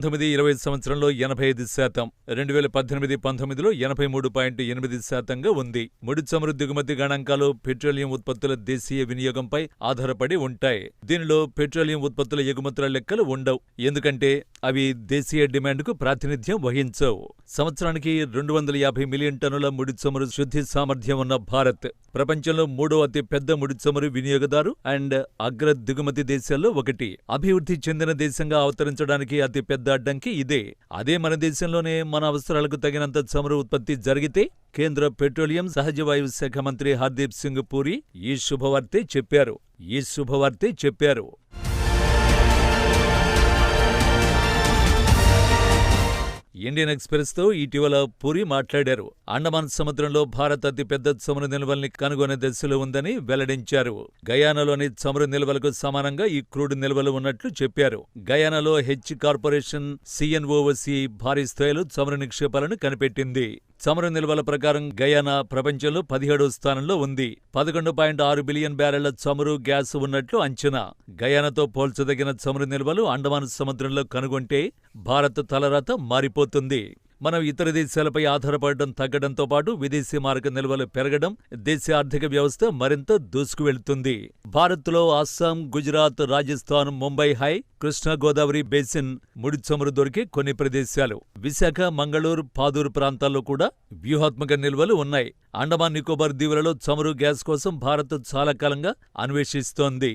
పంతొమ్మిది ఇరవై సంవత్సరంలో ఎనభై ఐదు శాతం రెండు వేల పద్దెనిమిది పంతొమ్మిదిలో ఎనభై మూడు పాయింట్ ఎనిమిది శాతంగా ఉంది. ముడి చమురు దిగుమతి గణాంకాలు పెట్రోలియం ఉత్పత్తుల దేశీయ వినియోగంపై ఆధారపడి ఉంటాయి. దీనిలో పెట్రోలియం ఉత్పత్తుల ఎగుమతుల లెక్కలు ఉండవు. ఎందుకంటే అవి దేశీయ డిమాండ్కు ప్రాతినిధ్యం వహించవు. సంవత్సరానికి రెండు వందల యాభై మిలియన్ టన్నుల ముడి చమురు శుద్ధి సామర్థ్యం ఉన్న భారత్ ప్రపంచంలో మూడో అతి పెద్ద ముడి చమురు వినియోగదారు అండ్ అగ్ర దిగుమతి దేశాల్లో ఒకటి. అభివృద్ధి చెందిన దేశంగా అవతరించడానికి అతి అడ్డంకి ఇదే. అదే మన దేశంలోనే మన అవసరాలకు తగినంత చమురు ఉత్పత్తి జరిగితే కేంద్ర పెట్రోలియం సహజ వాయువు శాఖ మంత్రి హర్దీప్ సింగ్ పూరి ఈ శుభవార్తే చెప్పారు. ఈ శుభవార్తే చెప్పారు. ఇండియన్ ఎక్స్ప్రెస్తో ఇటీవల పూరి మాట్లాడారు. అండమాన్ సముద్రంలో భారత్ అతి పెద్ద చమురు నిల్వల్ని కనుగొనే దశలో ఉందని వెల్లడించారు. గయానాలోని చమురు నిల్వలకు సమానంగా ఈ క్రూడ్ నిల్వలు ఉన్నట్లు చెప్పారు. గయానాలో హెచ్ కార్పొరేషన్ సిఎన్ఓసి భారీ స్థాయిలో చమురు నిక్షేపాలను కనిపెట్టింది. చమురు నిల్వల ప్రకారం గయానా ప్రపంచంలో పదిహేడో స్థానంలో ఉంది. పదకొండు పాయింట్ ఆరు బిలియన్ బ్యారెళ్ళ చమురు గ్యాస్ ఉన్నట్లు అంచనా. గయానాతో పోల్చదగిన చమురు నిల్వలు అండమాన్ సముద్రంలో కనుగొంటే భారత్ తలరాత మారిపోతుంది. మనం ఇతర దేశాలపై ఆధారపడడం తగ్గడంతో పాటు విదేశీ మారక నిల్వలు పెరగడం దేశ ఆర్థిక వ్యవస్థ మరింత దూసుకువెళ్తుంది భారత్లో అస్సాం గుజరాత్ రాజస్థాన్ ముంబై హై కృష్ణా గోదావరి బేసిన్ ముడి చమురు దొరికే కొన్ని ప్రదేశాలు. విశాఖ మంగళూరు పాదూరు ప్రాంతాల్లో కూడా వ్యూహాత్మక నిల్వలు ఉన్నాయి. అండమాన్ నికోబార్ దీవులలో చమురు గ్యాస్ కోసం భారత్ చాలా కాలంగా అన్వేషిస్తోంది.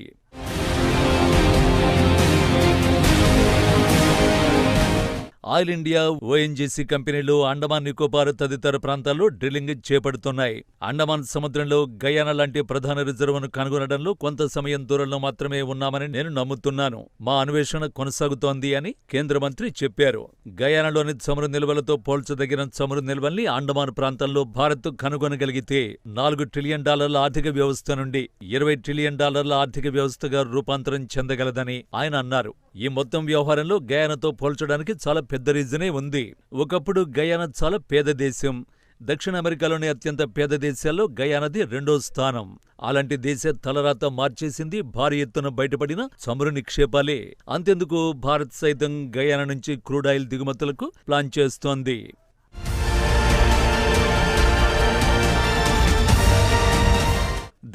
ఆయిల్ ఇండియా ఓఎన్జీసీ కంపెనీలు అండమాన్ నికోబార్ తదితర ప్రాంతాల్లో డ్రిల్లింగ్ చేపడుతున్నాయి. అండమాన్ సముద్రంలో గయానా లాంటి ప్రధాన రిజర్వును కనుగొనడంలో కొంత సమయం దూరంలో మాత్రమే ఉన్నామని నేను నమ్ముతున్నాను. మా అన్వేషణ కొనసాగుతోంది అని కేంద్ర మంత్రి చెప్పారు. గయానాలోని చమురు నిల్వలతో పోల్చదగిన చమురు నిల్వల్ని అండమాన్ ప్రాంతంలో భారత్ కనుగొనగలిగితే నాలుగు ట్రిలియన్ డాలర్ల ఆర్థిక వ్యవస్థ నుండి ఇరవై ట్రిలియన్ డాలర్ల ఆర్థిక వ్యవస్థగా రూపాంతరం చెందగలదని ఆయన అన్నారు. ఈ మొత్తం వ్యవహారంలో గయానాతో పోల్చడానికి చాలా పెద్ద రీజనే ఉంది. ఒకప్పుడు గయానా చాలా పేద దేశం. దక్షిణ అమెరికాలోని అత్యంత పేద దేశాల్లో గయానది రెండో స్థానం. అలాంటి దేశ తలరాత మార్చేసింది భారీ ఎత్తున బయటపడిన చమురు నిక్షేపాలే. అంతెందుకు? భారత్ సైతం గయానా నుంచి క్రూడాయిల్ దిగుమతులకు ప్లాన్ చేస్తోంది.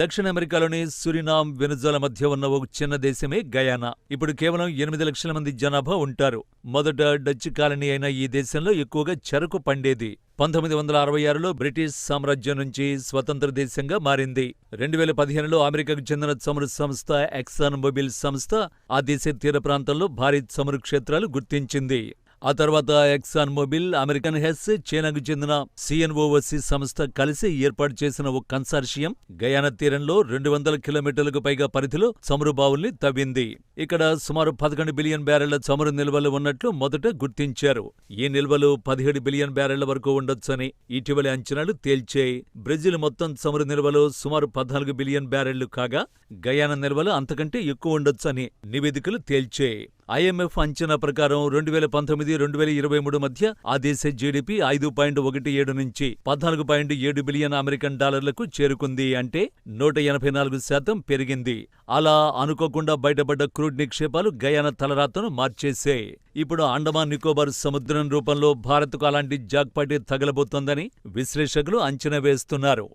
దక్షిణ అమెరికాలోని సురినామ్ వెనుజులా మధ్య ఉన్న ఒక చిన్న దేశమే గయానా. ఇప్పుడు కేవలం ఎనిమిది లక్షల మంది జనాభా ఉంటారు. మొదట డచ్ కాలనీ అయిన ఈ దేశంలో ఎక్కువగా చెరకు పండేది. పంతొమ్మిది వందల అరవై ఆరులో బ్రిటిష్ సామ్రాజ్యం నుంచి స్వతంత్ర దేశంగా మారింది. రెండు వేల పదిహేనులో అమెరికాకు చెందిన చమురు సంస్థ ఎక్సాన్ మొబిల్ సంస్థ ఆ దేశ తీర ప్రాంతంలో భారీ చమురు క్షేత్రాలు గుర్తించింది. ఆ తర్వాత ఎక్సాన్ మొబిల్ అమెరికన్ హెస్ చైనాకు చెందిన సిఎన్ఓఓసి సంస్థ కలిసి ఏర్పాటు చేసిన ఓ కన్సార్షియం గయానా తీరంలో రెండు వందల కిలోమీటర్లకు పైగా పరిధిలో చమురు బావుల్ని తవ్వింది. ఇక్కడ సుమారు పదకొండు బిలియన్ బ్యారెళ్ళ చమురు నిల్వలు ఉన్నట్లు మొదట గుర్తించారు. ఈ నిల్వలు పదిహేడు బిలియన్ బ్యారెళ్ళ వరకు ఉండొచ్చని ఇటీవలి అంచనాలు తేల్చాయి. బ్రెజిల్ మొత్తం చమురు నిల్వలు సుమారు పద్నాలుగు బిలియన్ బ్యారెళ్ళు కాగా గయానా నిల్వలు అంతకంటే ఎక్కువ ఉండొచ్చని నివేదికలు తేల్చాయి. ఐఎంఎఫ్ అంచనా ప్రకారం రెండు వేల పంతొమ్మిది రెండు వేల ఇరవై మూడు మధ్య ఆ దేశ జీడిపి ఐదు పాయింట్ ఒకటి ఏడు నుంచి పద్నాలుగు పాయింట్ ఏడు బిలియన్ అమెరికన్ డాలర్లకు చేరుకుంది అంటే నూట ఎనభై నాలుగు శాతం పెరిగింది. అలా అనుకోకుండా బయటపడ్డ క్రూడ్ నిక్షేపాలు గయాన తలరాతను మార్చేశాయి. ఇప్పుడు అండమాన్ నికోబార్ సముద్రం రూపంలో భారత్కు అలాంటి జాక్పాటి తగలబోతోందని విశ్లేషకులు అంచనా వేస్తున్నారు.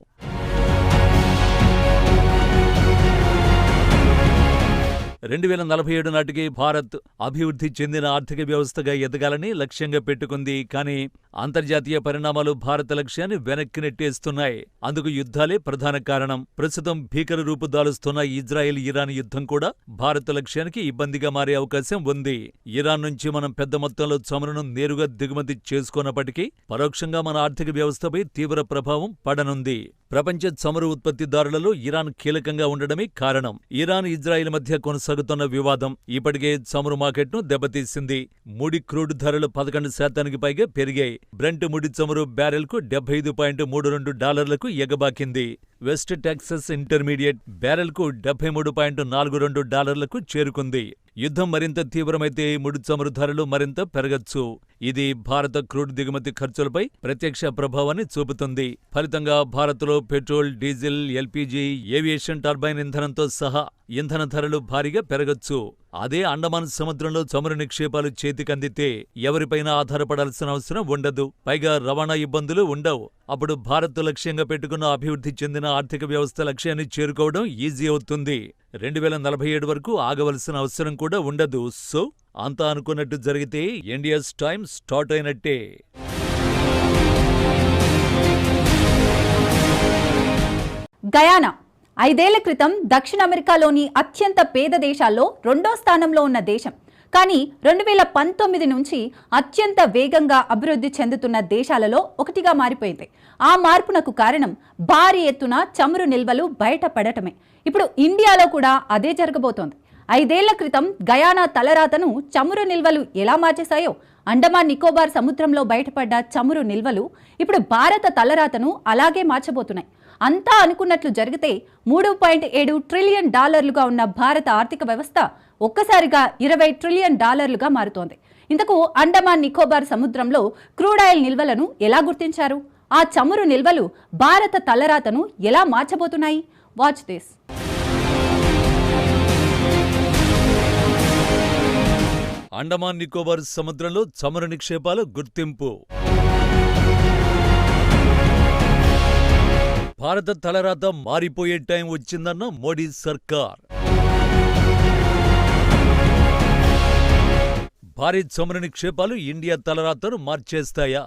రెండు వేల నలభై ఏడు నాటికి భారత్ అభివృద్ధి చెందిన ఆర్థిక వ్యవస్థగా ఎదగాలని లక్ష్యంగా పెట్టుకుంది. కానీ అంతర్జాతీయ పరిణామాలు భారత లక్ష్యాన్ని వెనక్కి నెట్టేస్తున్నాయి. అందుకు యుద్ధాలే ప్రధాన కారణం. ప్రస్తుతం భీకర రూపు దాలుస్తున్న ఇజ్రాయెల్ ఇరాన్ యుద్ధం కూడా భారత లక్ష్యానికి ఇబ్బందిగా మారే అవకాశం ఉంది. ఇరాన్ నుంచి మనం పెద్ద మొత్తంలో చమురును నేరుగా దిగుమతి చేసుకున్నప్పటికీ పరోక్షంగా మన ఆర్థిక వ్యవస్థపై తీవ్ర ప్రభావం పడనుంది. ప్రపంచ చమురు ఉత్పత్తిదారులలో ఇరాన్ కీలకంగా ఉండడమే కారణం. ఇరాన్ ఇజ్రాయిల్ మధ్య కొనసాగుతున్న వివాదం ఇప్పటికే చమురు మార్కెట్ను దెబ్బతీసింది. ముడి క్రూడ్ ధరలు పదకొండు శాతానికి పైగా పెరిగాయి. బ్రెంట్ ముడి చమురు బ్యారెల్కు డెబ్బై ఐదు పాయింట్ మూడు రెండు డాలర్లకు ఎగబాకింది. వెస్ట్ టెక్సస్ ఇంటర్మీడియట్ బ్యారెల్కు డెబ్బై మూడు పాయింట్ నాలుగు రెండు డాలర్లకు చేరుకుంది. యుద్ధం మరింత తీవ్రమైతే ముడి చమురు ధరలు మరింత పెరగచ్చు. ఇది భారత క్రూడ్ దిగుమతి ఖర్చులపై ప్రత్యక్ష ప్రభావాన్ని చూపుతుంది. ఫలితంగా భారత్లో petrol diesel LPG aviation turbine ఇంధనంతో సహా ఇంధన ధరలు భారీగా పెరగచ్చు. అదే అండమాన్ సముద్రంలో చమురు నిక్షేపాలు చేతికందితే ఎవరిపైనా ఆధారపడాల్సిన అవసరం ఉండదు. పైగా రవాణా ఇబ్బందులు ఉండవు. అప్పుడు భారత్ లక్ష్యంగా పెట్టుకున్న అభివృద్ధి చెందిన ఆర్థిక వ్యవస్థ లక్ష్యాన్ని చేరుకోవడం ఈజీ అవుతుంది. రెండు వేల నలభై ఏడు వరకు ఆగవలసిన అవసరం కూడా ఉండదు. సో అంతా అనుకున్నట్టు జరిగితే ఇండియాస్ టైం స్టార్ట్ అయినట్టే. గయానా ఐదేళ్ళ క్రితం దక్షిణ అమెరికాలోని అత్యంత పేద దేశాల్లో రెండో స్థానంలో ఉన్న దేశం. కానీ రెండు వేల పంతొమ్మిది నుంచి అత్యంత వేగంగా అభివృద్ధి చెందుతున్న దేశాలలో ఒకటిగా మారిపోయింది. ఆ మార్పునకు కారణం భారీ ఎత్తున చమురు నిల్వలు బయటపడటమే. ఇప్పుడు ఇండియాలో కూడా అదే జరగబోతోంది. ఐదేళ్ళ క్రితం గయానా తలరాతను చమురు నిల్వలు ఎలా మార్చేశాయో అండమాన్ నికోబార్ సముద్రంలో బయటపడ్డ చమురు నిల్వలు ఇప్పుడు భారత తలరాతను అలాగే మార్చబోతున్నాయి. అంతా అనుకున్నట్లు జరిగితే మూడు పాయింట్ ఏడు ట్రిలియన్ డాలర్లుగా ఉన్న భారత ఆర్థిక వ్యవస్థ ఒక్కసారిగా ఇరవై ట్రిలియన్ డాలర్లుగా మారుతోంది. ఇంతకు అండమాన్ నికోబార్ సముద్రంలో క్రూడాయిల్ నిల్వలను ఎలా గుర్తించారు? ఆ చమురు నిల్వలు భారత తలరాతను ఎలా మార్చబోతున్నాయి? వాచ్ దిస్ అండమాన్ నికోబార్ సముద్రంలో చమురు నిక్షేపాల గుర్తింపు. భారత తలరాత మారిపోయే టైం వచ్చిందన్న మోడీ సర్కార్. భారీ చమురు నిక్షేపాలు ఇండియా తలరాతను మార్చేస్తాయా?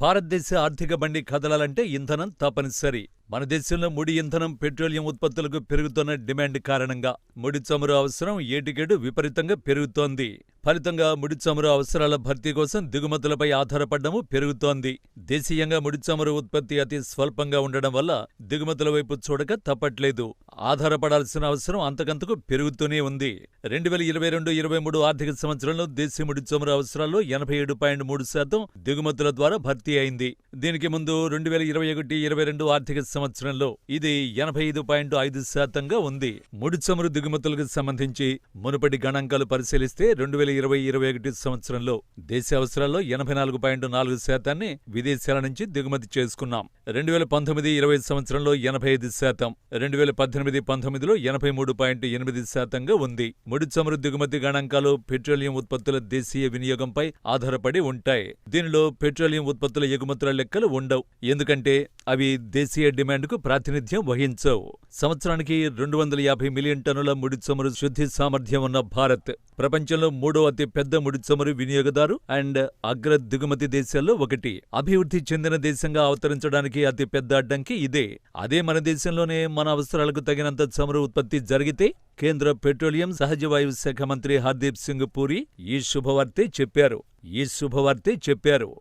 భారతదేశ ఆర్థిక బండి కదలాలంటే ఇంధనం తప్పనిసరి. మన దేశంలో ముడి ఇంధనం పెట్రోలియం ఉత్పత్తులకు పెరుగుతున్న డిమాండ్ కారణంగా ముడి చమురు అవసరం ఏటికేడు విపరీతంగా పెరుగుతోంది. ఫలితంగా ముడి చమురు అవసరాల భర్తీ కోసం దిగుమతులపై ఆధారపడము పెరుగుతోంది. దేశీయంగా ముడి చమురు ఉత్పత్తి అతి స్వల్పంగా ఉండడం వల్ల దిగుమతుల వైపు చూడక తప్పట్లేదు. ఆధారపడాల్సిన అవసరం అంతకంతకు పెరుగుతూనే ఉంది. రెండు వేల ఇరవై రెండు ఇరవై మూడు ఆర్థిక సంవత్సరంలో దేశీయ ముడి చమురు అవసరాల్లో ఎనభై ఏడు పాయింట్ మూడు శాతం దిగుమతుల ద్వారా భర్తీ అయింది. దీనికి ముందు రెండు వేల ఇరవై ఒకటి ఇరవై రెండు ఆర్థిక సంవత్సరంలో ఇది ఎనభై ఐదు పాయింట్ ఐదు శాతంగా ఉంది. ముడి చమురు దిగుమతులకు సంబంధించి మునుపటి గణాంకాలు పరిశీలిస్తే రెండు వేల ఇరవై ఇరవై ఒకటి సంవత్సరంలో దేశ అవసరాల్లో ఎనభై నాలుగు పాయింట్ నాలుగు శాతాన్ని విదేశాల నుంచి దిగుమతి చేసుకున్నాం. రెండు వేల పంతొమ్మిది ఇరవై సంవత్సరంలో ఎనభై ఐదు శాతం రెండు వేల పద్దెనిమిది పంతొమ్మిదిలో ఎనభై మూడు పాయింట్ ఎనిమిది శాతంగా ఉంది. ముడి చమురు దిగుమతి గణాంకాలు పెట్రోలియం ఉత్పత్తుల దేశీయ వినియోగంపై ఆధారపడి ఉంటాయి. దీనిలో పెట్రోలియం ఉత్పత్తుల ఎగుమతుల లెక్కలు ఉండవు. ఎందుకంటే అవి దేశీయ డిమాండ్కు ప్రాతినిధ్యం వహించవు. సంవత్సరానికి రెండు వందల యాభై మిలియన్ టన్నుల ముడి చమురు శుద్ధి సామర్థ్యం ఉన్న భారత్ ప్రపంచంలో మూడో అతి పెద్ద ముడి చమురు వినియోగదారు అండ్ అగ్ర దిగుమతి దేశాల్లో ఒకటి. అభివృద్ధి చెందిన దేశంగా అవతరించడానికి అతి పెద్ద అడ్డంకి ఇదే. అదే మన దేశంలోనే మన అవసరాలకు తగినంత చమురు ఉత్పత్తి జరిగితే కేంద్ర పెట్రోలియం సహజ వాయువు శాఖ మంత్రి హర్దీప్ సింగ్ పూరి ఈ శుభవార్తే చెప్పారు. ఈ శుభవార్తే చెప్పారు.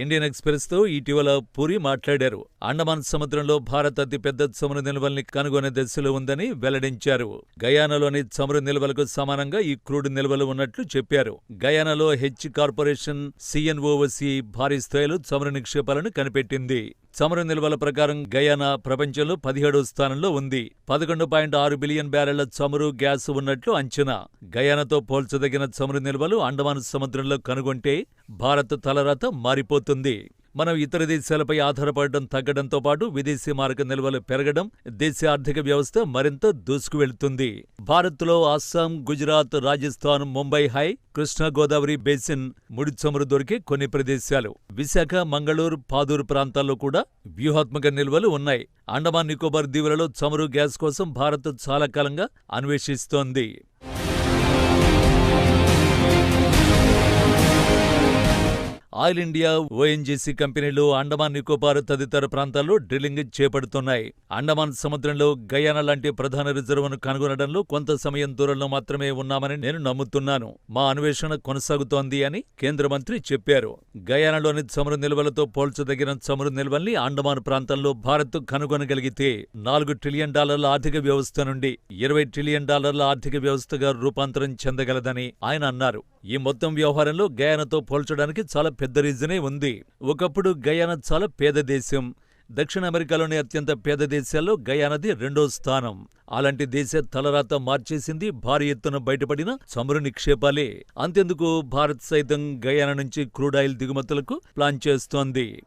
ఇండియన్ ఎక్స్ప్రెస్తో ఇటీవల పూరి మాట్లాడారు. అండమాన్ సముద్రంలో భారత్ అతిపెద్ద చమురు నిల్వల్ని కనుగొనే దశలో ఉందని వెల్లడించారు. గయానాలోని చమురు నిల్వలకు సమానంగా ఈ క్రూడ్ నిల్వలు ఉన్నట్లు చెప్పారు. గయానాలో హెచ్ కార్పొరేషన్ సిఎన్ఓసి భారీ స్థాయిలో చమురు నిక్షేపాలను కనిపెట్టింది. చమురు నిల్వల ప్రకారం గయానా ప్రపంచంలో పదిహేడో స్థానంలో ఉంది. పదకొండు పాయింట్ ఆరు బిలియన్ బ్యారెళ్ళ చమురు గ్యాస్ ఉన్నట్లు అంచనా. గయానాతో పోల్చదగిన చమురు నిల్వలు అండమాన్ సముద్రంలో కనుగొంటే భారత్ తలరాత మారిపోతుంది. మనం ఇతర దేశాలపై ఆధారపడడం తగ్గడంతో పాటు విదేశీ మారక నిల్వలు పెరగడం దేశ ఆర్థిక వ్యవస్థ మరింత దూసుకువెళ్తుంది. భారత్లో అస్సాం గుజరాత్ రాజస్థాన్ ముంబై హై కృష్ణా గోదావరి బేసిన్ ముడి చమురు దొరికే కొన్ని ప్రదేశాలు. విశాఖ మంగళూరు పాదూరు ప్రాంతాల్లో కూడా వ్యూహాత్మక నిల్వలు ఉన్నాయి. అండమాన్ నికోబార్ దీవులలో చమురు గ్యాస్ కోసం భారత్ చాలా కాలంగా అన్వేషిస్తోంది. ఆయిల్ ఇండియా ఓఎన్జీసీ కంపెనీలు అండమాన్ నికోబార్ తదితర ప్రాంతాల్లో డ్రిల్లింగ్ చేపడుతున్నాయి. అండమాన్ సముద్రంలో గయానా లాంటి ప్రధాన రిజర్వును కనుగొనడంలో కొంత సమయం దూరంలో మాత్రమే ఉన్నామని నేను నమ్ముతున్నాను. మా అన్వేషణ కొనసాగుతోంది అని కేంద్ర మంత్రి చెప్పారు. గయానాలోని చమురు నిల్వలతో పోల్చదగిన చమురు నిల్వల్ని అండమాన్ ప్రాంతంలో భారత్ కనుగొనగలిగితే నాలుగు ట్రిలియన్ డాలర్ల ఆర్థిక వ్యవస్థ నుండి ఇరవై ట్రిలియన్ డాలర్ల ఆర్థిక వ్యవస్థగా రూపాంతరం చెందగలదని ఆయన అన్నారు. ఈ మొత్తం వ్యవహారంలో గయానాతో పోల్చడానికి చాలా పెద్ద రీజనే ఉంది. ఒకప్పుడు గయానా చాలా పేద దేశం. దక్షిణ అమెరికాలోని అత్యంత పేద దేశాల్లో గయానది రెండో స్థానం. అలాంటి దేశ తలరాత మార్చేసింది భారీ ఎత్తున బయటపడిన చమురు నిక్షేపాలే. అంతెందుకు? భారత్ సైతం గయానా నుంచి క్రూడాయిల్ దిగుమతులకు ప్లాన్ చేస్తోంది.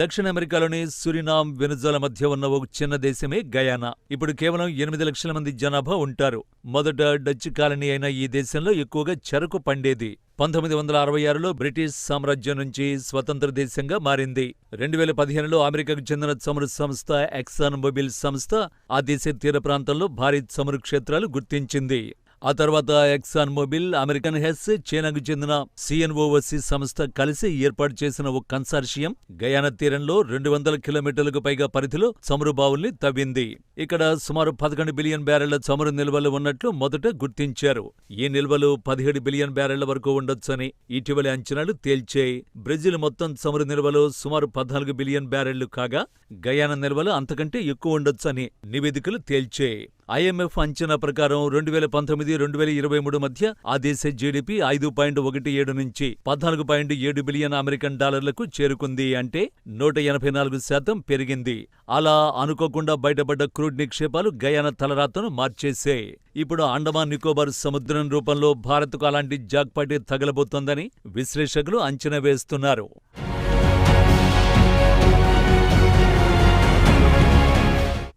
దక్షిణ అమెరికాలోని సురినామ్ వెనుజుల మధ్య ఉన్న ఒక చిన్న దేశమే గయానా. ఇప్పుడు కేవలం ఎనిమిది లక్షల మంది జనాభా ఉంటారు. మొదట డచ్ కాలనీ అయిన ఈ దేశంలో ఎక్కువగా చెరకు పండేది. పంతొమ్మిది వందల అరవై ఆరులో బ్రిటిష్ సామ్రాజ్యం నుంచి స్వతంత్ర దేశంగా మారింది. రెండు వేల పదిహేనులో అమెరికాకు చెందిన చమురు సంస్థ ఎక్సాన్ మొబిల్ సంస్థ ఆ దేశ తీర ప్రాంతంలో భారీ చమురు క్షేత్రాలు గుర్తించింది. ఆ తర్వాత ఎక్సాన్ మొబిల్ అమెరికన్ హెస్ చైనాకు చెందిన సిఎన్ఓవసి సంస్థ కలిసి ఏర్పాటు చేసిన ఒక కన్సార్షియం గయానా తీరంలో రెండు వందల కిలోమీటర్లకు పైగా పరిధిలో చమురు బావుల్ని తవ్వింది. ఇక్కడ సుమారు పదకొండు బిలియన్ బ్యారెళ్ళ చమురు నిల్వలు ఉన్నట్లు మొదట గుర్తించారు. ఈ నిల్వలు పదిహేడు బిలియన్ బ్యారెళ్ళ వరకు ఉండొచ్చని ఇటీవలి అంచనాలు తేల్చాయి. బ్రెజిల్ మొత్తం చమురు నిల్వలు సుమారు పద్నాలుగు బిలియన్ బ్యారెళ్ళు కాగా గయానా నిల్వలు అంతకంటే ఎక్కువ ఉండొచ్చని నివేదికలు తేల్చాయి. ఐఎంఎఫ్ అంచనా ప్రకారం రెండు వేల పంతొమ్మిది రెండు వేల ఇరవై మూడు మధ్య ఆ దేశ జీడిపి ఐదు పాయింట్ ఒకటి ఏడు నుంచి పద్నాలుగు పాయింట్ ఏడు బిలియన్ అమెరికన్ డాలర్లకు చేరుకుంది అంటే నూట ఎనభై నాలుగు శాతం పెరిగింది. అలా అనుకోకుండా బయటపడ్డ క్రూడ్ నిక్షేపాలు గయాన తలరాతను మార్చేసే ఇప్పుడు అండమాన్ నికోబార్ సముద్రం రూపంలో భారత్కు అలాంటి జాక్పాటి తగలబోతోందని విశ్లేషకులు అంచనా వేస్తున్నారు.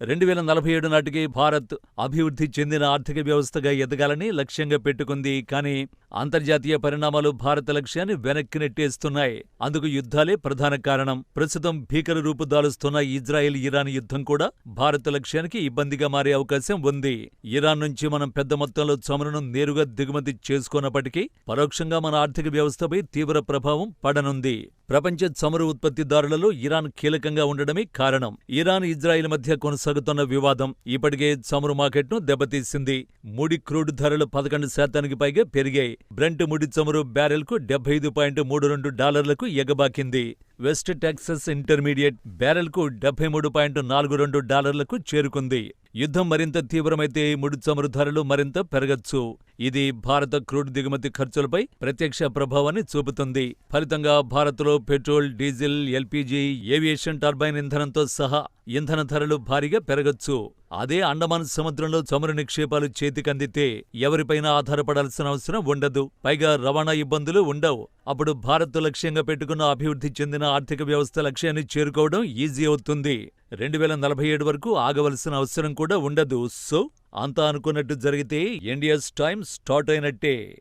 రెండు వేల నలభై ఏడు నాటికి భారత్ అభివృద్ధి చెందిన ఆర్థిక వ్యవస్థగా ఎదగాలని లక్ష్యంగా పెట్టుకుంది. కానీ అంతర్జాతీయ పరిణామాలు భారత లక్ష్యాన్ని వెనక్కి నెట్టేస్తున్నాయి. అందుకు యుద్ధాలే ప్రధాన కారణం. ప్రస్తుతం భీకర రూపు దాలుస్తున్న ఇజ్రాయెల్ ఇరాన్ యుద్ధం కూడా భారత లక్ష్యానికి ఇబ్బందిగా మారే అవకాశం ఉంది. ఇరాన్ నుంచి మనం పెద్ద మొత్తంలో చమురును నేరుగా దిగుమతి చేసుకున్నప్పటికీ పరోక్షంగా మన ఆర్థిక వ్యవస్థపై తీవ్ర ప్రభావం పడనుంది. ప్రపంచ చమురు ఉత్పత్తిదారులలో ఇరాన్ కీలకంగా ఉండడమే కారణం. ఇరాన్ ఇజ్రాయిల్ మధ్య కొనసాగుతున్న వివాదం ఇప్పటికే చమురు మార్కెట్ను దెబ్బతీసింది. ముడి క్రూడ్ ధరలు పదకొండు శాతానికి పైగా పెరిగాయి. బ్రెంట్ ముడి చమురు బ్యారెల్కు డెబ్బై ఐదు పాయింట్ మూడు రెండు డాలర్లకు ఎగబాకింది. వెస్ట్ టెక్సస్ ఇంటర్మీడియట్ బ్యారెల్కు డెబ్బై మూడు పాయింట్ నాలుగు రెండు డాలర్లకు చేరుకుంది. యుద్ధం మరింత తీవ్రమైతే ముడి చమురు ధరలు మరింత పెరగచ్చు. ఇది భారత క్రూడ్ దిగుమతి ఖర్చులపై ప్రత్యక్ష ప్రభావాన్ని చూపుతుంది. ఫలితంగా భారత్లో petrol diesel LPG aviation turbine ఇంధనంతో సహా ఇంధన ధరలు భారీగా పెరగచ్చు. అదే అండమాన్ సముద్రంలో చమురు నిక్షేపాలు చేతికందితే ఎవరిపైనా ఆధారపడాల్సిన అవసరం ఉండదు. పైగా రవాణా ఇబ్బందులు ఉండవు. అప్పుడు భారత్ లక్ష్యంగా పెట్టుకున్న అభివృద్ధి చెందిన ఆర్థిక వ్యవస్థ లక్ష్యాన్ని చేరుకోవడం ఈజీ అవుతుంది. రెండు వేల నలభై ఏడు వరకు ఆగవలసిన అవసరం కూడా ఉండదు. సో అంతా అనుకున్నట్టు జరిగితే ఇండియాస్ టైం స్టార్ట్ అయినట్టే.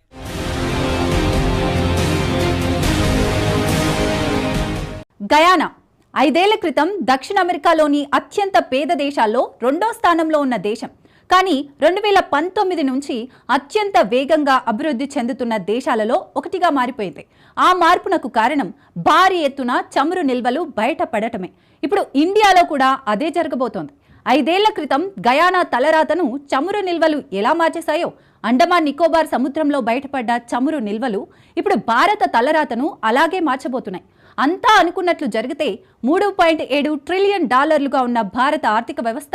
గయానా ఐదేళ్ళ క్రితం దక్షిణ అమెరికాలోని అత్యంత పేద దేశాల్లో రెండో స్థానంలో ఉన్న దేశం. కానీ రెండు వేల పంతొమ్మిది నుంచి అత్యంత వేగంగా అభివృద్ధి చెందుతున్న దేశాలలో ఒకటిగా మారిపోయింది. ఆ మార్పునకు కారణం భారీ ఎత్తున చమురు నిల్వలు బయటపడటమే. ఇప్పుడు ఇండియాలో కూడా అదే జరగబోతోంది. ఐదేళ్ళ క్రితం గయానా తలరాతను చమురు నిల్వలు ఎలా మార్చేశాయో అండమాన్ నికోబార్ సముద్రంలో బయటపడ్డ చమురు నిల్వలు ఇప్పుడు భారత తలరాతను అలాగే మార్చబోతున్నాయి. అంతా అనుకున్నట్లు జరిగితే మూడు పాయింట్ ఏడు ట్రిలియన్ డాలర్లుగా ఉన్న భారత ఆర్థిక వ్యవస్థ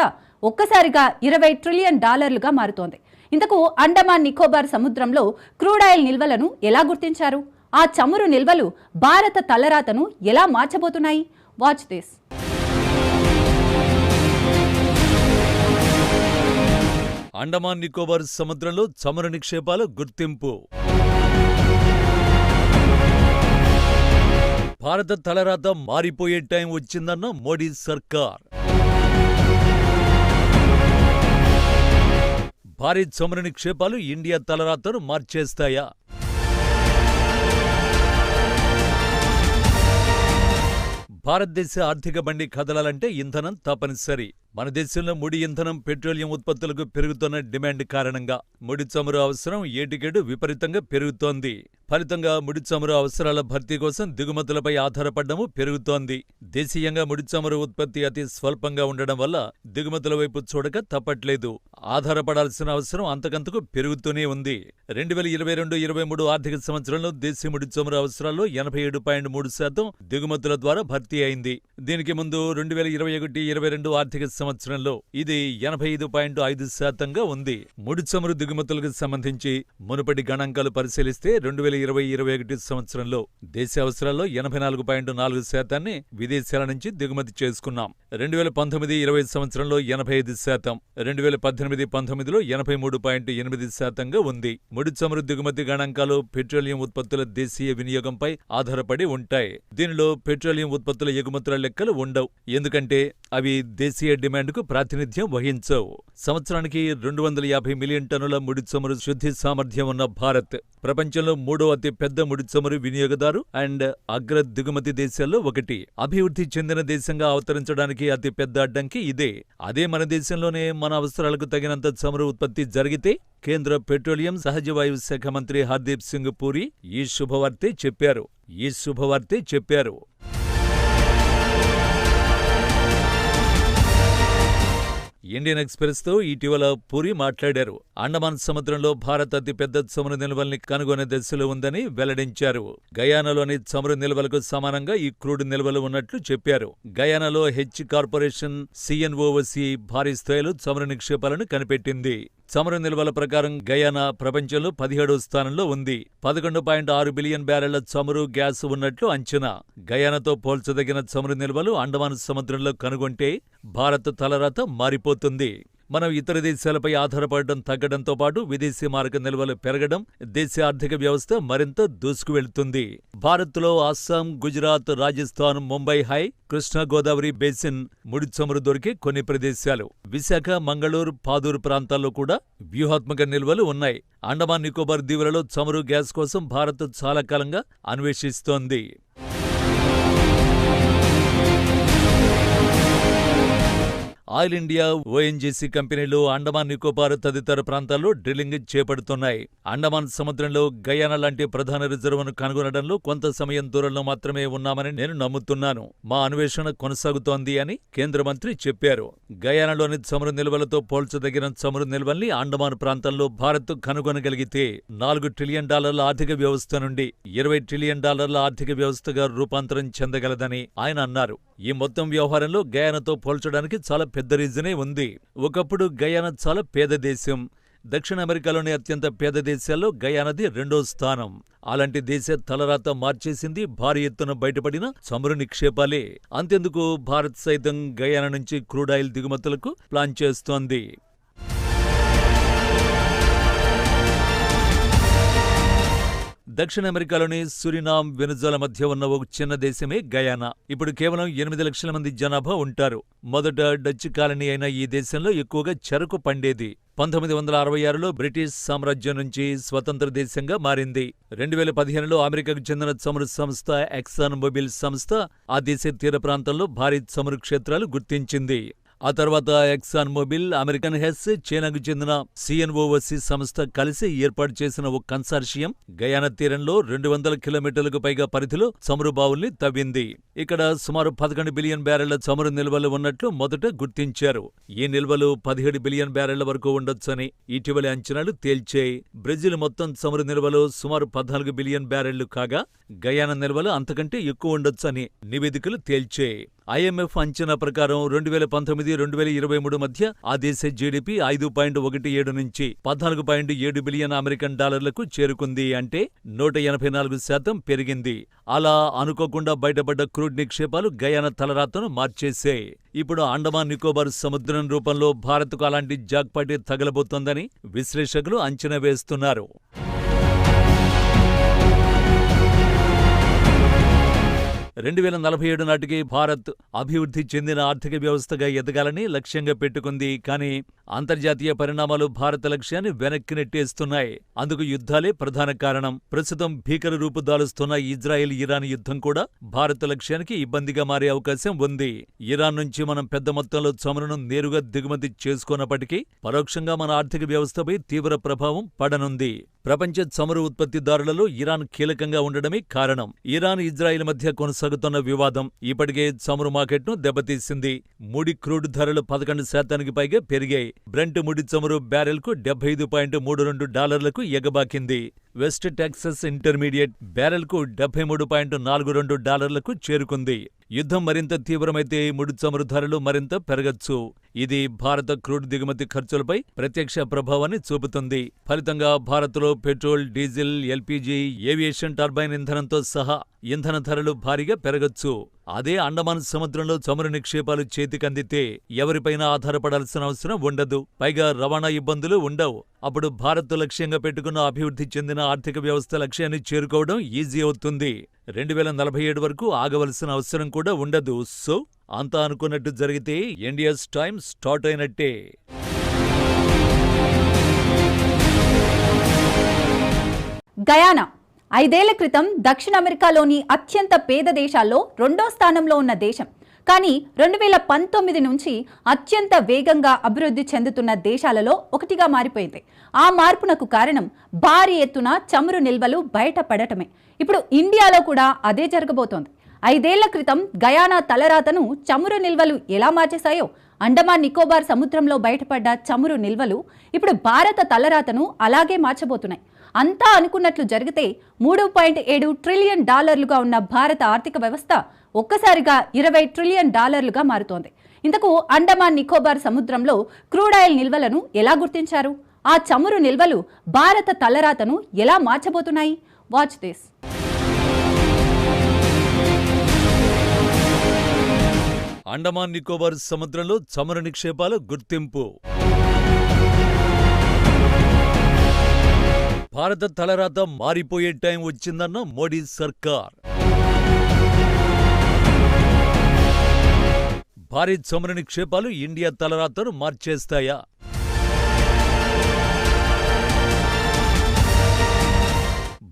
ఒక్కసారిగా ఇరవై ట్రిలియన్ డాలర్లుగా మారుతోంది. ఇంతకు అండమాన్ నికోబార్ సముద్రంలో క్రూడాయిల్ నిల్వలను ఎలా గుర్తించారు? ఆ చమురు నిల్వలు భారత తలరాతను ఎలా మార్చబోతున్నాయి? వాచ్ దిస్ అండమాన్ నికోబార్ సముద్రంలో చమురు నిక్షేపాల గుర్తింపు. భారత తలరాత మారిపోయే టైం వచ్చిందన్న మోడీ సర్కార్. భారీ చమురు నిక్షేపాలు ఇండియా తలరాతను మార్చేస్తాయా? భారతదేశ ఆర్థిక బండి కదలాలంటే ఇంధనం తప్పనిసరి. మన దేశంలో ముడి ఇంధనం పెట్రోలియం ఉత్పత్తులకు పెరుగుతున్న డిమాండ్ కారణంగా ముడి చమురు అవసరం ఏటికేడు విపరీతంగా పెరుగుతోంది. ఫలితంగా ముడి చమురు అవసరాల భర్తీ కోసం దిగుమతులపై ఆధారపడము పెరుగుతోంది. దేశీయంగా ముడి చమురు ఉత్పత్తి అతి స్వల్పంగా ఉండడం వల్ల దిగుమతుల వైపు చూడక తప్పట్లేదు. ఆధారపడాల్సిన అవసరం అంతకంతకు పెరుగుతూనే ఉంది. రెండు వేల ఇరవై రెండు ఇరవై మూడు ఆర్థిక సంవత్సరంలో దేశీయ ముడి చమురు అవసరాల్లో ఎనభై ఏడు పాయింట్ మూడు శాతం దిగుమతుల ద్వారా భర్తీ అయింది. దీనికి ముందు రెండు వేల ఇరవై ఒకటి ఇరవై రెండు ఆర్థిక సంవత్సరంలో ఇది ఎనభై ఐదు పాయింట్ ఐదు శాతంగా ఉంది. ముడి చమురు దిగుమతులకు సంబంధించి మునుపటి గణాంకాలు పరిశీలిస్తే రెండు వేల ఇరవై ఇరవై ఒకటి సంవత్సరంలో దేశ అవసరాల్లో ఎనభై నాలుగు పాయింట్ నాలుగు శాతాన్ని విదేశాల నుంచి దిగుమతి చేసుకున్నాం. రెండు వేల పంతొమ్మిది ఇరవై సంవత్సరంలో ఎనభై ఐదు శాతం రెండు వేల పద్దెనిమిది పంతొమ్మిదిలో ఎనభై మూడు పాయింట్ ఎనిమిది శాతంగా ఉంది. ముడి చమురు దిగుమతి గణాంకాలు పెట్రోలియం ఉత్పత్తుల దేశీయ వినియోగంపై ఆధారపడి ఉంటాయి. దీనిలో పెట్రోలియం ఉత్పత్తుల ఎగుమతుల లెక్కలు ఉండవు. ఎందుకంటే అవి దేశీయ డిమాండ్కు ప్రాతినిధ్యం వహించవు. సంవత్సరానికి రెండు వందల యాభై మిలియన్ టన్నుల ముడి చమురు శుద్ధి సామర్థ్యం ఉన్న భారత్ ప్రపంచంలో మూడో అతి పెద్ద ముడి చమురు వినియోగదారు అండ్ అగ్ర దిగుమతి దేశాల్లో ఒకటి. అభివృద్ధి చెందిన దేశంగా అవతరించడానికి అతి పెద్ద అడ్డంకి ఇదే. అదే మన దేశంలోనే మన అవసరాలకు తగినంత చమురు ఉత్పత్తి జరిగితే కేంద్ర పెట్రోలియం సహజ వాయువు శాఖ మంత్రి హర్దీప్ సింగ్ పూరి ఈ శుభవార్తే చెప్పారు. ఈ శుభవార్తే చెప్పారు. ఇండియన్ ఎక్స్ప్రెస్తో ఇటీవల పూరి మాట్లాడారు. అండమాన్ సముద్రంలో భారత్ అతిపెద్ద చమురు నిల్వల్ని కనుగొనే దశలో ఉందని వెల్లడించారు. గయానాలోని చమురు నిల్వలకు సమానంగా ఈ క్రూడ్ నిల్వలు ఉన్నట్లు చెప్పారు. గయానాలో హెచ్ కార్పొరేషన్ సిఎన్ఓసి భారీ స్థాయిలో చమురు నిక్షేపాలను కనిపెట్టింది. చమురు నిల్వల ప్రకారం గయానా ప్రపంచంలో పదిహేడో స్థానంలో ఉంది. పదకొండు పాయింట్ ఆరు బిలియన్ బ్యారెళ్ళ చమురు గ్యాస్ ఉన్నట్లు అంచనా. గయానాతో పోల్చదగిన చమురు నిల్వలు అండమాన్ సముద్రంలో కనుగొంటే భారత్ తలరాత మారిపోతుంది. మనం ఇతర దేశాలపై ఆధారపడడం తగ్గడంతో పాటు విదేశీ మారక నిల్వలు పెరగడం దేశ ఆర్థిక వ్యవస్థ మరింత దూసుకువెళ్తుంది. భారత్లో అస్సాం గుజరాత్ రాజస్థాన్ ముంబై హై కృష్ణా గోదావరి బేసిన్ ముడి చమురు దొరికే కొన్ని ప్రదేశాలు. విశాఖ మంగళూరు పాదూరు ప్రాంతాల్లో కూడా వ్యూహాత్మక నిల్వలు ఉన్నాయి. అండమాన్ నికోబార్ దీవులలో చమురు గ్యాస్ కోసం భారత్ చాలా కాలంగా అన్వేషిస్తోంది. ఆయిల్ ఇండియా ఓఎన్జీసీ కంపెనీలు అండమాన్ నికోబార్ తదితర ప్రాంతాల్లో డ్రిల్లింగ్ చేపడుతున్నాయి. అండమాన్ సముద్రంలో గయానా లాంటి ప్రధాన రిజర్వును కనుగొనడంలో కొంత సమయం దూరంలో మాత్రమే ఉన్నామని నేను నమ్ముతున్నాను. మా అన్వేషణ కొనసాగుతోంది అని కేంద్ర మంత్రి చెప్పారు. గయానాలోని చమురు నిల్వలతో పోల్చదగిన చమురు నిల్వల్ని అండమాన్ ప్రాంతంలో భారత్ కనుగొనగలిగితే నాలుగు ట్రిలియన్ డాలర్ల ఆర్థిక వ్యవస్థ నుండి ఇరవై ట్రిలియన్ డాలర్ల ఆర్థిక వ్యవస్థగా రూపాంతరం చెందగలదని ఆయన అన్నారు. ఈ మొత్తం వ్యవహారంలో గయానాతో పోల్చడానికి చాలా పెద్ద రీజనే ఉంది. ఒకప్పుడు గయానా చాలా పేద దేశం. దక్షిణ అమెరికాలోని అత్యంత పేద దేశాల్లో గయానది రెండో స్థానం. అలాంటి దేశ తలరాత మార్చేసింది భారీ ఎత్తున బయటపడిన చమురు నిక్షేపాలే. అంతెందుకు? భారత్ సైతం గయానా నుంచి క్రూడాయిల్ దిగుమతులకు ప్లాన్ చేస్తోంది. దక్షిణ అమెరికాలోని సురినామ్ వెనుజులా మధ్య ఉన్న ఒక చిన్న దేశమే గయానా. ఇప్పుడు కేవలం ఎనిమిది లక్షల మంది జనాభా ఉంటారు. మొదట డచ్ కాలనీ అయిన ఈ దేశంలో ఎక్కువగా చెరకు పండేది. పంతొమ్మిది వందల అరవై ఆరులో బ్రిటిష్ సామ్రాజ్యం నుంచి స్వతంత్ర దేశంగా మారింది. రెండు వేల పదిహేనులో అమెరికాకు చెందిన చమురు సంస్థ ఎక్సాన్ మొబిల్ సంస్థ ఆ దేశ తీర ప్రాంతంలో భారీ చమురు క్షేత్రాలు గుర్తించింది. ఆ తర్వాత ఎక్సాన్ మొబిల్ అమెరికన్ హెస్ చైనాకు చెందిన సిఎన్ఓసి సంస్థ కలిసి ఏర్పాటు చేసిన ఒక కన్సార్షియం గయానా తీరంలో రెండు వందల కిలోమీటర్లకు పైగా పరిధిలో చమురు బావుల్ని తవ్వింది. ఇక్కడ సుమారు పదకొండు బిలియన్ బ్యారెళ్ళ చమురు నిల్వలు ఉన్నట్లు మొదట గుర్తించారు. ఈ నిల్వలు పదిహేడు బిలియన్ బ్యారెళ్ళ వరకు ఉండొచ్చని ఇటీవలి అంచనాలు తేల్చాయి. బ్రెజిల్ మొత్తం చమురు నిల్వలు సుమారు పద్నాలుగు బిలియన్ బ్యారెళ్ళు కాగా గయానా నిల్వలు అంతకంటే ఎక్కువ ఉండొచ్చని నివేదికలు తేల్చాయి. ఐఎంఎఫ్ అంచనా ప్రకారం రెండు వేల పంతొమ్మిది రెండు వేల ఇరవై మూడు మధ్య ఆ దేశ జీడిపి ఐదు పాయింట్ ఒకటి ఏడు నుంచి పద్నాలుగు పాయింట్ ఏడు బిలియన్ అమెరికన్ డాలర్లకు చేరుకుంది అంటే నూట ఎనభై నాలుగు శాతం పెరిగింది. అలా అనుకోకుండా బయటపడ్డ క్రూడ్ నిక్షేపాలు గయాన తలరాతను మార్చేశాయి. ఇప్పుడు అండమాన్ నికోబార్ సముద్రం రూపంలో భారత్కు అలాంటి జాక్పాటి తగలబోతోందని విశ్లేషకులు అంచనా వేస్తున్నారు. రెండు వేల నలభై ఏడు నాటికి భారత్ అభివృద్ధి చెందిన ఆర్థిక వ్యవస్థగా ఎదగాలని లక్ష్యంగా పెట్టుకుంది. కానీ అంతర్జాతీయ పరిణామాలు భారత లక్ష్యాన్ని వెనక్కి నెట్టేస్తున్నాయి అందుకు యుద్ధాలే ప్రధాన కారణం. ప్రస్తుతం భీకర రూపు దాలుస్తున్న ఇజ్రాయెల్ ఇరాన్ యుద్ధం కూడా భారత లక్ష్యానికి ఇబ్బందిగా మారే అవకాశం ఉంది. ఇరాన్ నుంచి మనం పెద్ద మొత్తంలో చమురును నేరుగా దిగుమతి చేసుకున్నప్పటికీ పరోక్షంగా మన ఆర్థిక వ్యవస్థపై తీవ్ర ప్రభావం పడనుంది. ప్రపంచ చమురు ఉత్పత్తిదారులలో ఇరాన్ కీలకంగా ఉండడమే కారణం. ఇరాన్ ఇజ్రాయిల్ మధ్య కొనసాగుతున్న వివాదం ఇప్పటికే చమురు మార్కెట్ను దెబ్బతీసింది. ముడి క్రూడ్ ధరలు పదకొండు శాతానికి పైగా పెరిగాయి. బ్రెంట్ ముడి చమురు బ్యారెల్కు డెబ్బై ఐదు పాయింట్ మూడు రెండు డాలర్లకు ఎగబాకింది. వెస్ట్ టెక్సస్ ఇంటర్మీడియట్ బ్యారెల్కు డెబ్బై మూడు పాయింట్ నాలుగు రెండు డాలర్లకు చేరుకుంది. యుద్ధం మరింత తీవ్రమైతే ముడి చమురు ధరలు మరింత పెరగచ్చు. ఇది భారత క్రూడ్ దిగుమతి ఖర్చులపై ప్రత్యక్ష ప్రభావాన్ని చూపుతుంది. ఫలితంగా భారత్లో petrol diesel LPG aviation turbine ఇంధనంతో సహా ఇంధన ధరలు భారీగా పెరగచ్చు. అదే అండమాన్ సముద్రంలో చమురు నిక్షేపాలు చేతికందితే ఎవరిపైనా ఆధారపడాల్సిన అవసరం ఉండదు. పైగా రవాణా ఇబ్బందులు ఉండవు. అప్పుడు భారత్ లక్ష్యంగా పెట్టుకున్న అభివృద్ధి చెందిన ఆర్థిక వ్యవస్థ లక్ష్యాన్ని చేరుకోవడం ఈజీ అవుతుంది. రెండు వేల నలభై ఏడు వరకు ఆగవలసిన అవసరం కూడా ఉండదు. సో అంతా అనుకున్నట్టు జరిగితే ఇండియాస్ టైం స్టార్ట్ అయినట్టే. గయానా ఐదేళ్ళ క్రితం దక్షిణ అమెరికాలోని అత్యంత పేద దేశాల్లో రెండో స్థానంలో ఉన్న దేశం. కానీ రెండు వేల పంతొమ్మిది నుంచి అత్యంత వేగంగా అభివృద్ధి చెందుతున్న దేశాలలో ఒకటిగా మారిపోయింది. ఆ మార్పునకు కారణం భారీ ఎత్తున చమురు నిల్వలు బయటపడటమే. ఇప్పుడు ఇండియాలో కూడా అదే జరగబోతోంది. ఐదేళ్ళ క్రితం గయానా తలరాతను చమురు నిల్వలు ఎలా మార్చేశాయో అండమాన్ నికోబార్ సముద్రంలో బయటపడ్డ చమురు నిల్వలు ఇప్పుడు భారత తలరాతను అలాగే మార్చబోతున్నాయి. అంతా అనుకున్నట్లు జరిగితే మూడు పాయింట్ ఏడు ట్రిలియన్ డాలర్లుగా ఉన్న భారత ఆర్థిక వ్యవస్థ ఒక్కసారిగా ఇరవై ట్రిలియన్ డాలర్లుగా మారుతోంది. ఇంతకు అండమాన్ నికోబార్ సముద్రంలో క్రూడాయిల్ నిల్వలను ఎలా గుర్తించారు? ఆ చమురు నిల్వలు భారత తలరాతను ఎలా మార్చబోతున్నాయి? వాచ్ దిస్ అండమాన్ నికోబార్ సముద్రంలో చమురు నిక్షేపాల గుర్తింపు. భారత తలరాత మారిపోయే టైం వచ్చిందన్న మోడీ సర్కార్. భారీ చమురు నిక్షేపాలు ఇండియా తలరాతను మార్చేస్తాయా?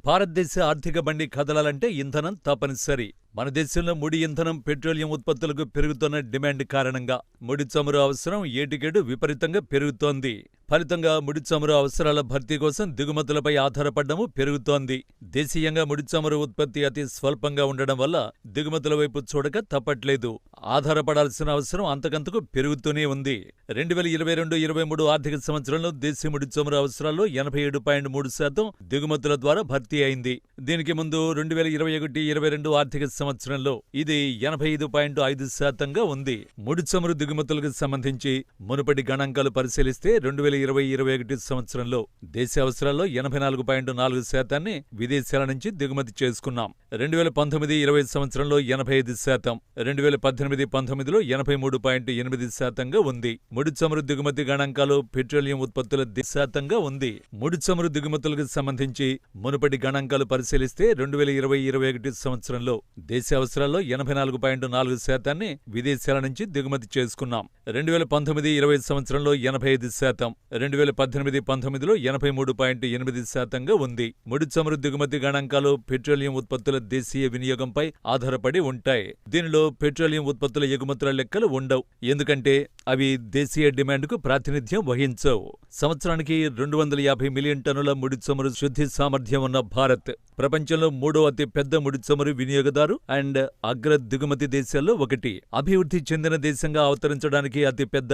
భారతదేశ ఆర్థిక బండి కదలాలంటే ఇంధనం తప్పనిసరి. మన దేశంలో ముడి ఇంధనం పెట్రోలియం ఉత్పత్తులకు పెరుగుతున్న డిమాండ్ కారణంగా ముడి చమురు అవసరం ఏటికేడు విపరీతంగా పెరుగుతోంది. ఫలితంగా ముడి చమురు అవసరాల భర్తీ కోసం దిగుమతులపై ఆధారపడము పెరుగుతోంది. దేశీయంగా ముడి చమురు ఉత్పత్తి అతి స్వల్పంగా ఉండడం వల్ల దిగుమతుల వైపు చూడక తప్పట్లేదు. ఆధారపడాల్సిన అవసరం అంతకంతకు పెరుగుతూనే ఉంది. రెండు వేల ఇరవై రెండు ఇరవై మూడు ఆర్థిక సంవత్సరంలో దేశీయ ముడి చమురు అవసరాల్లో ఎనభై ఏడు పాయింట్ మూడు శాతం దిగుమతుల ద్వారా భర్తీ అయింది. దీనికి ముందు రెండు వేల ఇరవై ఒకటి ఇరవై రెండు ఆర్థిక సంవత్సరంలో ఇది ఎనభై ఐదు పాయింట్ ఐదు శాతంగా ఉంది. ముడిచమురు దిగుమతులకు సంబంధించి మునుపటి గణాంకాలు పరిశీలిస్తే రెండు వేల ఇరవై ఇరవై ఒకటి సంవత్సరంలో దేశ అవసరాల్లో ఎనభై నాలుగు పాయింట్ నాలుగు శాతాన్ని విదేశాల నుంచి దిగుమతి చేసుకున్నాం. రెండు వేల పంతొమ్మిది ఇరవై సంవత్సరంలో ఎనభై ఐదు శాతం రెండు వేల పద్దెనిమిది పంతొమ్మిదిలో ఎనభై మూడు పాయింట్ ఎనిమిది శాతంగా ఉంది. ముడిచమురు దిగుమతి గణాంకాలు పెట్రోలియం ఉత్పత్తుల శాతంగా ఉంది. ముడిచమురు దిగుమతులకు సంబంధించి మునుపటి గణాంకాలు పరిశీలిస్తే రెండు వేల ఇరవై ఇరవై ఒకటి సంవత్సరంలో దేశ అవసరాల్లో ఎనభై నాలుగు పాయింట్ నాలుగు శాతాన్ని విదేశాల నుంచి దిగుమతి చేసుకున్నాం. రెండు వేల పంతొమ్మిది ఇరవై సంవత్సరంలో ఎనభై ఐదు శాతం రెండు వేల పద్దెనిమిది పంతొమ్మిదిలో ఎనభై మూడు పాయింట్ ఎనిమిది శాతంగా ఉంది. ముడి చమురు దిగుమతి గణాంకాలు పెట్రోలియం ఉత్పత్తుల దేశీయ వినియోగంపై ఆధారపడి ఉంటాయి. దీనిలో పెట్రోలియం ఉత్పత్తుల ఎగుమతుల లెక్కలు ఉండవు. ఎందుకంటే అవి దేశీయ డిమాండ్కు ప్రాతినిధ్యం వహించవు. సంవత్సరానికి రెండు వందల యాభై మిలియన్ టన్నుల ముడి చమురు శుద్ధి సామర్థ్యం ఉన్న భారత్ ప్రపంచంలో మూడో అతి పెద్ద ముడి చమురు వినియోగదారు అండ్ అగ్ర దిగుమతి దేశాల్లో ఒకటి. అభివృద్ధి చెందిన దేశంగా అవతరించడానికి అతి పెద్ద